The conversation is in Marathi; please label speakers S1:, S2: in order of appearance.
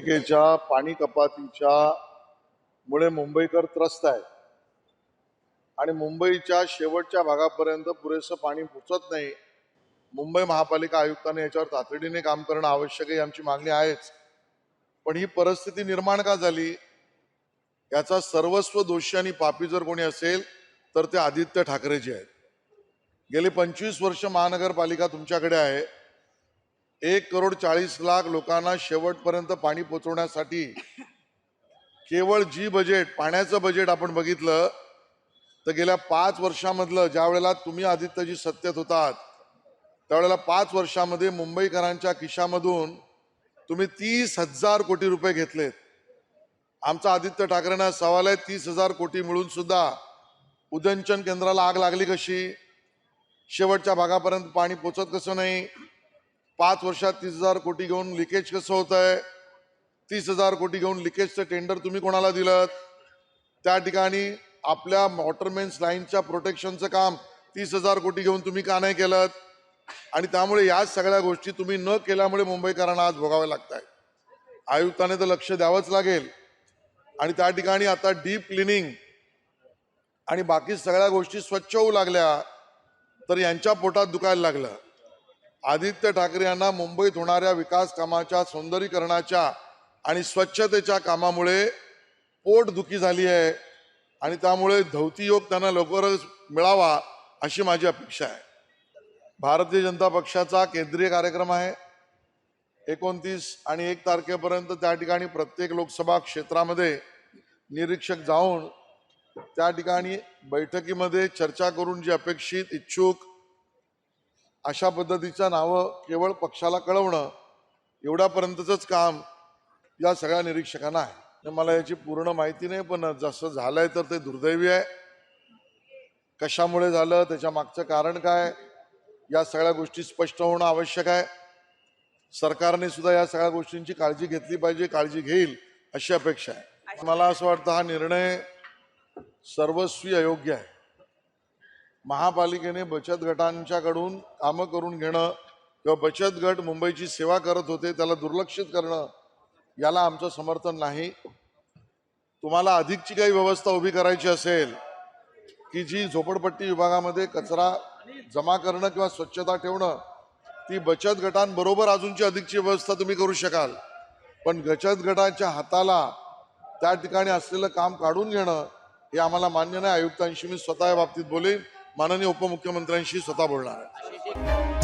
S1: महापालिकेच्या पाणी कपातीच्या मुळे मुंबईकर त्रस्त आहेत. आणि मुंबईच्या शेवटच्या भागापर्यंत पुरेसं पाणी पोचत नाही. मुंबई महापालिका आयुक्तांनी याच्यावर तातडीने काम करणं आवश्यक आहे आमची मागणी आहेच. पण ही परिस्थिती निर्माण का झाली? याचा सर्वस्व दोषी आणि पापी जर कोणी असेल तर ते आदित्य ठाकरेजी आहेत. गेले पंचवीस वर्ष महानगरपालिका तुमच्याकडे आहे. एक करोड चाळीस लाख लोकांना शेवटपर्यंत पाणी पोचवण्यासाठी केवळ जी बजेट पाण्याचं बजेट आपण बघितलं तर गेल्या पाच वर्षामधलं ज्या वेळेला तुम्ही आदित्यजी सत्तेत होतात त्यावेळेला पाच वर्षामध्ये मुंबईकरांच्या खिशामधून तुम्ही तीस हजार कोटी रुपये घेतलेत. आमचा आदित्य ठाकरेंना सवाल आहे तीस हजार कोटी मिळून सुद्धा उदंचन केंद्राला आग लागली कशी? शेवटच्या भागापर्यंत पाणी पोचत कसं नाही? पाच वर्षात तीस हजार कोटी घेऊन लिकेज कसं होत आहे तीस हजार कोटी घेऊन लिकेजचं टेंडर तुम्ही कोणाला दिलं त्या ठिकाणी आपल्या वॉटरमेन्स लाईनच्या प्रोटेक्शनचं काम तीस हजार कोटी घेऊन तुम्ही का नाही केलं आणि त्यामुळे या सगळ्या गोष्टी तुम्ही न केल्यामुळे मुंबईकरांना आज भोगाव्या लागत आहे आयुक्ताने तर लक्ष द्यावंच लागेल. आणि त्या ठिकाणी आता डीप क्लिनिंग आणि बाकी सगळ्या गोष्टी स्वच्छ होऊ लागल्या तर यांच्या पोटात दुखायला लागलं. आदित्य ठाकरे यांना मुंबईत होणाऱ्या विकास कामाच्या सौंदर्यीकरणाच्या आणि स्वच्छतेच्या कामामुळे पोटदुखी झाली आहे. आणि त्यामुळे धवती योग त्यांना लवकरच मिळावा अशी माझी अपेक्षा आहे. भारतीय जनता पक्षाचा केंद्रीय कार्यक्रम आहे. एकोणतीस आणि एक तारखेपर्यंत त्या ठिकाणी प्रत्येक लोकसभा क्षेत्रामध्ये निरीक्षक जाऊन त्या ठिकाणी बैठकीमध्ये चर्चा करून जी अपेक्षित इच्छुक अशा पद्धतीच्या नावं केवळ पक्षाला कळवणं एवढ्यापर्यंतच काम या सगळ्या निरीक्षकांना आहे. तर मला याची पूर्ण माहिती नाही पण जसं झालंय तर ते दुर्दैवी आहे. कशामुळे झालं त्याच्या मागचं कारण काय या सगळ्या गोष्टी स्पष्ट होणं आवश्यक आहे. सरकारने सुद्धा या सगळ्या गोष्टींची काळजी घेतली पाहिजे काळजी घेईल अशी अपेक्षा आहे. मला असं वाटतं हा निर्णय सर्वस्वी अयोग्य आहे. महापालिकेने बचत गटांच्याकडून कामं करून घेणं किंवा बचत गट मुंबईची सेवा करत होते त्याला दुर्लक्षित करणं याला आमचं समर्थन नाही. तुम्हाला अधिकची काही व्यवस्था उभी करायची असेल की जी झोपडपट्टी विभागामध्ये कचरा जमा करणं किंवा स्वच्छता ठेवणं ती बचत गटांबरोबर अजूनची अधिकची व्यवस्था तुम्ही करू शकाल. पण बचत गटाच्या हाताला त्या ठिकाणी असलेलं काम काढून घेणं हे आम्हाला मान्य नाही. आयुक्तांशी मी स्वतः या बाबतीत बोलेन. माननीय उपमुख्यमंत्र्यांशी स्वतः बोलणार आहे.